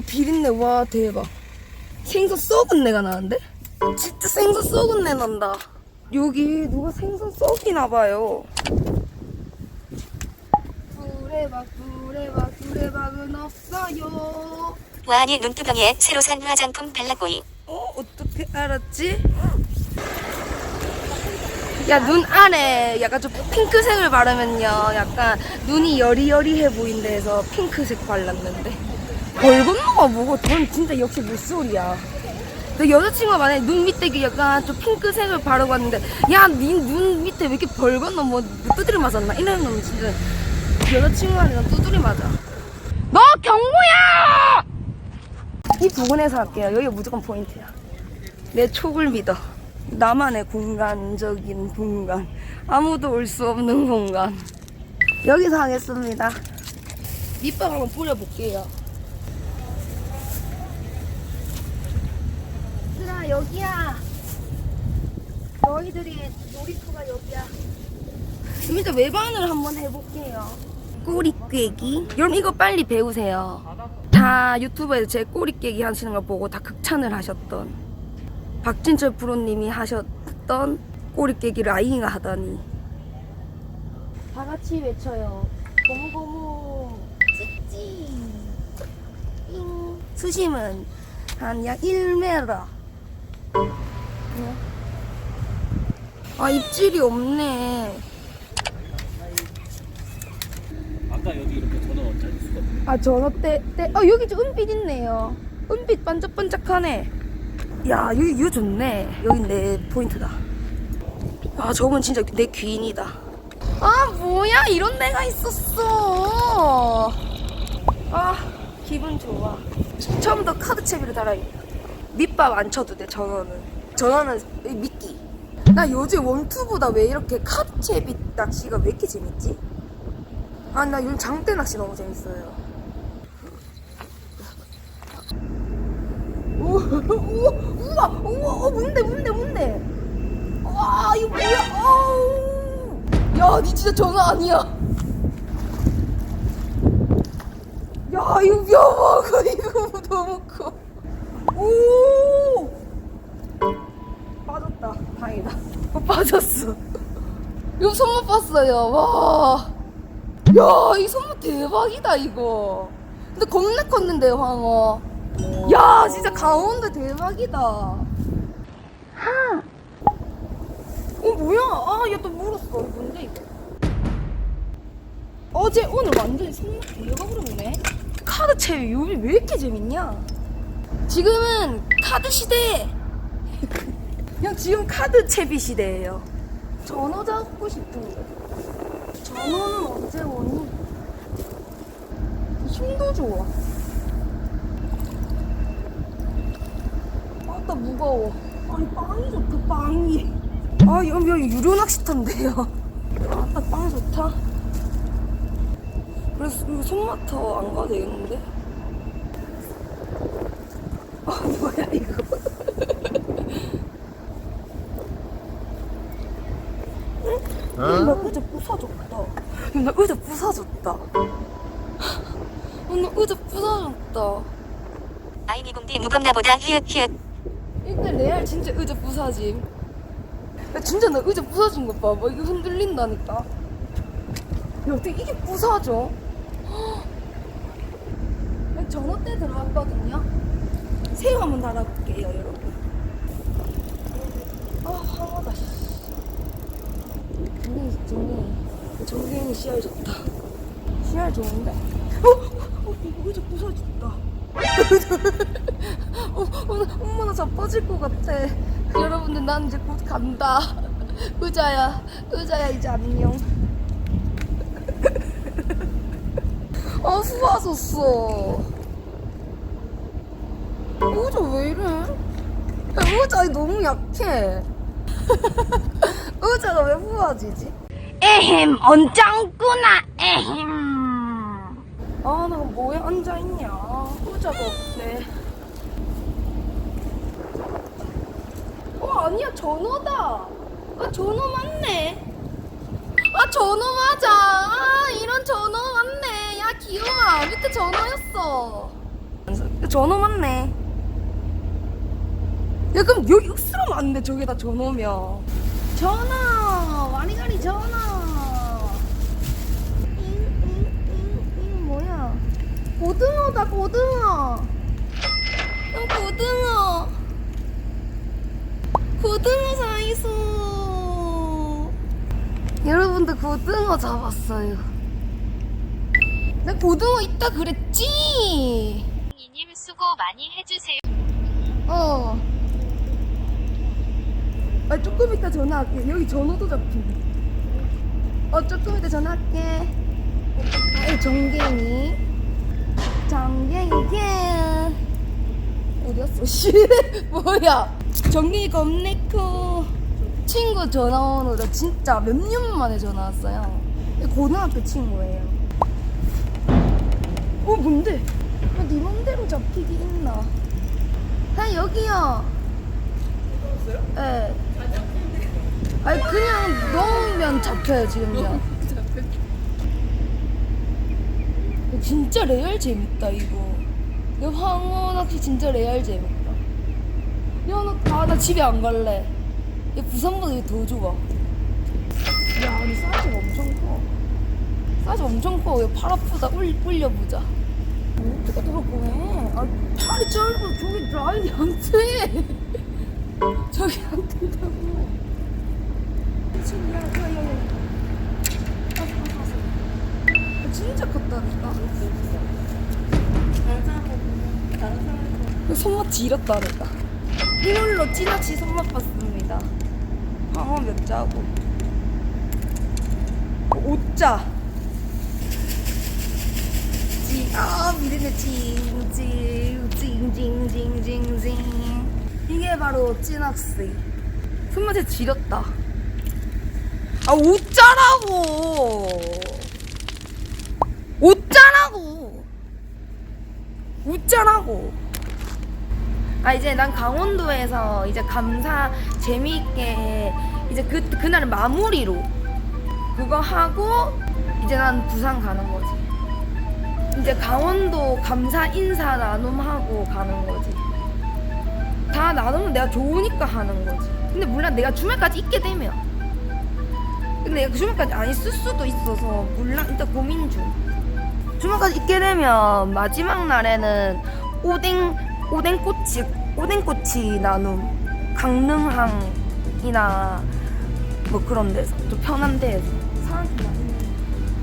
비린내 와 대박 생선 썩은 내가 나는데? 진짜 생선 썩은 내 난다 여기 누가 생선 썩이나 봐요 두레박 두레박 두레박은 없어요 와니 눈두덩이에 새로 산 화장품 발라보이. 어? 어떻게 알았지? 야 눈 안에 약간 좀 핑크색을 바르면요 약간 눈이 여리여리해 보인다 해서 핑크색 발랐는데 벌건너가 뭐고 넌 진짜 역시 무소리야 너 여자친구가 만약에 눈 밑에 약간 좀 핑크색을 바르고 왔는데 야니눈 밑에 왜 이렇게 벌건너 뭐 두드려 맞았나 이러면 넌 진짜 여자친구가 아니라 두드려 맞아 너 경고야! 이 부근에서 할게요. 여기가 무조건 포인트야. 내 촉을 믿어. 나만의 공간적인 공간. 아무도 올 수 없는 공간. 여기서 하겠습니다. 밑밥 한번 뿌려볼게요. 여기야. 너희들이 놀이터가 여기야. 그럼 일단 외반을 한번 해볼게요. 꼬리 꿰기. 여러분 이거 빨리 배우세요. 다 유튜브에서 제 꼬리 깨기 하시는 걸 보고 다 극찬을 하셨던 박진철 프로님이 하셨던 꼬리 깨기를 아이가 하다니 다 같이 외쳐요 고무고무 찍찍 삥 수심은 한 약 1m 아 입질이 없네 아까 여기 이렇게 전원 원짜 있을 거아 전어 때, 때, 어 여기 좀 은빛 있네요. 은빛 반짝반짝하네. 야 여기 이거 좋네. 여기 내 포인트다. 아 저건 진짜 내 귀인이다. 아 뭐야 이런 데가 있었어. 아 기분 좋아. 처음부터 카드 채비를 달아야겠다. 밑밥 안 쳐도 돼 전어는. 전어는 미끼. 나 요즘 원투보다 왜 이렇게 카드 채비 낚시가 왜 이렇게 재밌지? 아 나 요즘 장대 낚시 너무 재밌어요. 오, 우와, 우와, 우와, 어, 뭔데, 뭔데, 뭔데? 와, 이거 뭐야? 아우. 야, 니 진짜 전화 아니야. 야, 이거 뼈봐. 이거 너무 커. 빠졌어. 이거 손못 봤어요. 와. 야, 이 손목 대박이다, 이거. 근데 겁나 컸는데, 황어. 야, 진짜 강원도 대박이다. 하. 어, 뭐야? 아, 얘 또 물었어. 뭔데, 이거? 어제, 오늘 완전히 손목 대박으로 오네. 카드 채비 요즘 왜 이렇게 재밌냐? 지금은 카드 시대. 그냥 지금 카드 채비 시대예요. 전어 잡고 싶은데. 전어는 언제 오니? 힘도 좋아. 아따 무거워. 아니 빵이 좋다 빵이. 아 여기 여기 유료 낚시터인데요. 아따 빵 좋다. 그래서 이거 손마터 안 가도 되겠는데? 아 뭐야 이거? 나 의자 부서졌다. 나 의자 부서졌다. 어, 나 의자 부서졌다. 아이니공디 무겁나보다 히읗 히읗. 일단 레알 진짜 의자 부서짐. 야, 진짜 나 의자 부서진 것 봐. 막 이게 흔들린다니까. 야, 어떻게 이게 부서져? 전어 때 들어갔거든요. 새우 한번 달아볼게요, 여러분. 아, 황하다, 씨. 정갱이, 정갱이. 정갱이 씨알 좋다. 씨알 좋은데? 어, 어, 어, 의자 부서졌다. 어, 어, 나- 엄마 나 자빠질 것 같아. 여러분들 난 이제 곧 간다. 의자야, 의자야 이제 안녕. 아 후화졌어. 의자 왜 이래? 야, 의자 너무 약해. 의자가 왜 후화지지? 에헴 언짢구나 에헴. 아, 나 뭐에 앉아있냐. 의자가 없네. 어, 아니야, 전어다. 아, 전어 맞네. 아, 전어 맞아. 아, 이런 전어 맞네. 야, 귀여워. 밑에 전어였어. 전어 맞네. 야 그럼 여기 안 돼. 저기다 전어면. 전어 와리가리 전어. 고등어다 고등어. 어, 고등어. 고등어 사이소. 여러분들 고등어 잡았어요. 나 고등어 있다 그랬지. 이님 수고 많이 해주세요. 어. 아 조금 이따 전화할게. 여기 전화도 잡히네. 어 조금 이따 전화할게. 아 정갱이. 정갱이게. 어디였어? 씨 뭐야? 겁내 커. 친구 전화 오는 거 진짜 몇 년 만에 전화 왔어요. 고등학교 친구예요. 어 뭔데? 아, 네 맘대로 잡히기 있나? 그냥 여기요. 예. 네. 아니 그냥 넣으면 잡혀요 지금요. 진짜 레알 재밌다 이거. 이거 황어 낚시 진짜 레알 재밌다. 야나 아, 나 집에 안 갈래. 이 부산보다 이게 더 좋아. 야, 근데 사이즈가 엄청 커. 사이즈 엄청 커. 이거 팔 아프다. 울, 울려보자. 어, 어떻게 들어보네. 아, 팔이 짧고 저기 안 돼. 저기 안 된다고. 지금 야, 야, 야, 야. 가서, 가서, 가서. 아, 진짜 컸다니까. 손맛 지렸다니까. 이걸로 찌낚시 손맛 봤습니다. 방어 몇 자고. 오자. 찌, 아, 미르네 찡찡, 찡 찡 찡 찡 찡. 이게 바로 찌낚시. 손맛에 지렸다. 아, 오자라고! 오자라고! 웃자라고. 아 이제 난 강원도에서 이제 감사 재미있게 이제 그 그날은 마무리로 그거 하고 이제 난 부산 가는 거지. 이제 강원도 감사 인사 나눔하고 가는 거지. 다 나누면 내가 좋으니까 하는 거지. 근데 물론 내가 주말까지 있게 되면. 근데 내가 그 주말까지 안 있을 수도 있어서 몰라 일단 고민 중. 주말까지 있게 되면 마지막 날에는 오뎅 오뎅 꼬치 오뎅꼬치 나눔 강릉항이나 뭐 그런 데서 좀 편한 데에서 사람들